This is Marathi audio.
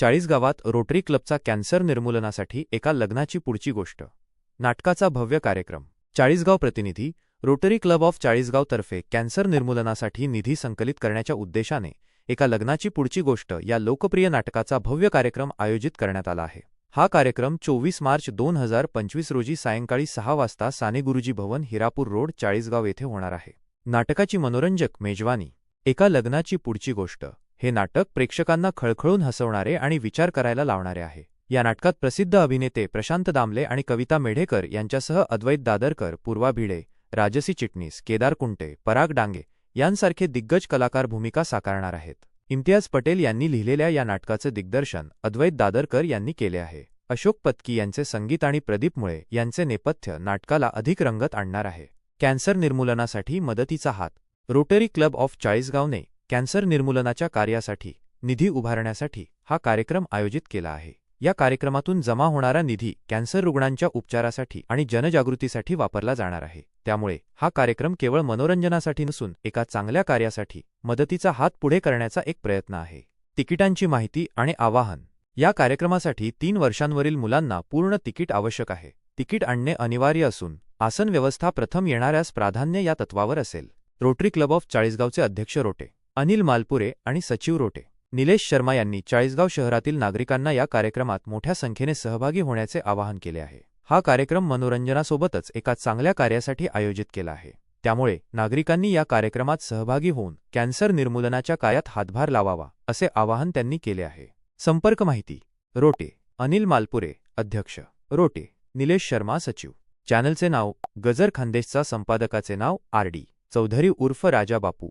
चाळीसगावात रोटरी क्लबचा कॅन्सर निर्मूलनासाठी एका लग्नाची पुढची गोष्ट. नाटकाचा भव्य कार्यक्रम. चाळीसगाव प्रतिनिधी रोटरी क्लब ऑफ चाळीसगाव तर्फे कॅन्सर निर्मूलनासाठी निधी संकलित करण्याच्या उद्देशाने एका लग्नाची पुढची गोष्ट या लोकप्रिय नाटकाचा भव्य कार्यक्रम आयोजित करण्यात आला आहे. हा कार्यक्रम चोवीस मार्च दोन हजार पंचवीस रोजी सायंकाळी सहा वाजता साने गुरुजी भवन हिरापूर रोड चाळीसगाव येथे होणार आहे. नाटकाची मनोरंजक मेजवानी. एका लग्नाची पुढची गोष्ट. हे नाटक प्रेक्षकांना खळखळून हसवणारे आणि विचार करायला लावणारे आहे. या नाटकात प्रसिद्ध अभिनेते प्रशांत दामले आणि कविता मेढेकर यांच्यासह अद्वैत दादरकर पूर्वा भिडे राजसी चिटणीस केदार कुंटे पराग डांगे यांसारखे दिग्गज कलाकार भूमिका साकारणार आहेत. इम्तियाज पटेल यांनी लिहिलेल्या या नाटकाचे दिग्दर्शन अद्वैत दादरकर यांनी केले आहे. अशोक पत्की यांचे संगीत आणि प्रदीप मुळे यांचे नेपथ्य नाटकाला अधिक रंगत आणणार आहे. कॅन्सर निर्मूलनासाठी मदतीचा हात रोटरी क्लब ऑफ चाळीसगावने कॅन्सर निर्मूलनाच्या कार्यासाठी निधी उभारण्यासाठी हा कार्यक्रम आयोजित केला आहे. या कार्यक्रमातून जमा होणारा निधी कॅन्सर रुग्णांच्या उपचारासाठी आणि जनजागृतीसाठी वापरला जाणार आहे. त्यामुळे हा कार्यक्रम केवळ मनोरंजनासाठी नसून एका चांगल्या कार्यासाठी मदतीचा हात पुढे करण्याचा एक प्रयत्न आहे. तिकिटांची माहिती आणि आवाहन. या कार्यक्रमासाठी तीन वर्षांवरील मुलांना पूर्ण तिकीट आवश्यक आहे. तिकीट आणणे अनिवार्य असून आसन व्यवस्था प्रथम येणाऱ्यास प्राधान्य या तत्वावर असेल. रोटरी क्लब ऑफ चाळीसगावचे अध्यक्ष रोटे. अनिल मालपुरे आणि सचिव रोटे. निलेश शर्मा यांनी चाळीसगाव शहरातील नागरिकांना या कार्यक्रमात मोठ्या संख्येने सहभागी होण्याचे आवाहन केले आहे. हा कार्यक्रम मनोरंजनासोबतच एका चांगल्या कार्यासाठी आयोजित केला आहे. त्यामुळे नागरिकांनी या कार्यक्रमात सहभागी होऊन कॅन्सर निर्मूलनाच्या कार्यात हातभार लावावा असे आवाहन त्यांनी केले आहे. संपर्क माहिती. रोटे. अनिल मालपुरे अध्यक्ष. रोटे. निलेश शर्मा सचिव. चॅनलचे नाव गजर खानदेशचा संपादकाचे नाव आर डी. चौधरी उर्फ राजा बापू.